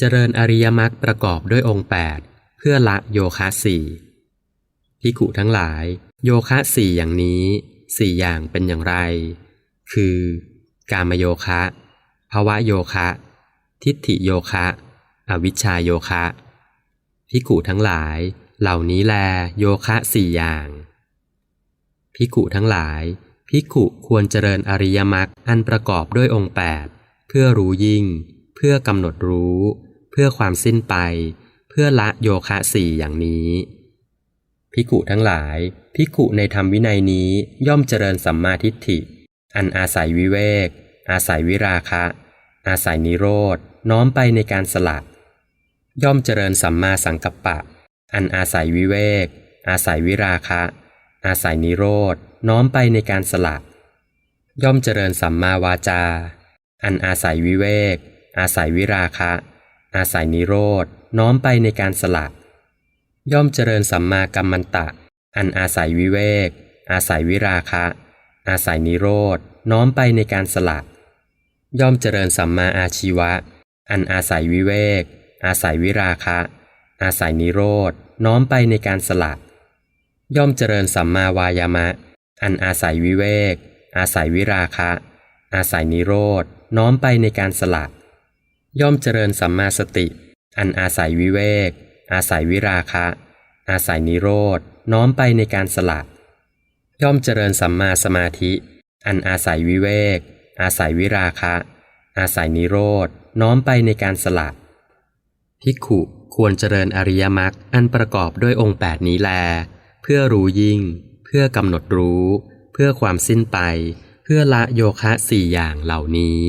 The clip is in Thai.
เจริญอริยมรรคประกอบด้วยองค์ 8 เพื่อละโยคะสี่พิกุทั้งหลาย โยคะสี่อย่างนี้สี่อย่างเป็นอย่างไร คือ กามโยคะภาวะโยคะ ทิฏฐิโยคะ อวิชชาโยคะพิกุทั้งหลาย เหล่านี้แลโยคะสี่อย่างพิกุทั้งหลายพิกุควรเจริญอริยมรรคอันประกอบด้วยองค์ 8 เพื่อรู้ยิ่ง เพื่อกำหนดรู้เพื่อความสิ้นไป เพื่อละโยคะสี่อย่างนี้พิกุทั้งหลายพิกุในธรรมวินัยนี้ย่อมเจริญสัมมาทิฏฐิ อันอาศัยวิเวก อาศัยวิราคะ อาศัยนิโรธน้อมไปในการสลัดย่อมเจริญสัมมาสังกัปปะ อันอาศัยวิเวก อาศัยวิราคะ อาศัยนิโรธน้อมไปในการสลัดย่อมเจริญสัมมาวาจา อันอาศัยวิเวก อาศัยวิราคะ อาศัยนิโรธน้อมไปในการสลัดย่อมเจริญสัมมากัมมันตะ อันอาศัยวิเวก อาศัยวิราคะ อาศัยนิโรธน้อมไปในการสลัดย่อมเจริญสัมมาอาชีวะ อันอาศัยวิเวก อาศัยวิราคะ อาศัยนิโรธน้อมไปในการสลัดย่อมเจริญสัมมาวายามะ อันอาศัยวิเวก อาศัยวิราคะ อาศัยนิโรธน้อมไปในการสลัด ย่อมเจริญสัมมาสติ อันอาศัยวิเวก อาศัยวิราคะ อาศัยนิโรธน้อมไปในการสลัดย่อมเจริญสัมมาสมาธิ อันอาศัยวิเวก อาศัยวิราคะ อาศัยนิโรธน้อมไปในการสลัดภิกขุควรเจริญอริยมรรคอันประกอบด้วยองค์แปดนี้แล เพื่อรู้ยิ่ง เพื่อกำหนดรู้ เพื่อความสิ้นไป เพื่อละโยคะสี่อย่างเหล่านี้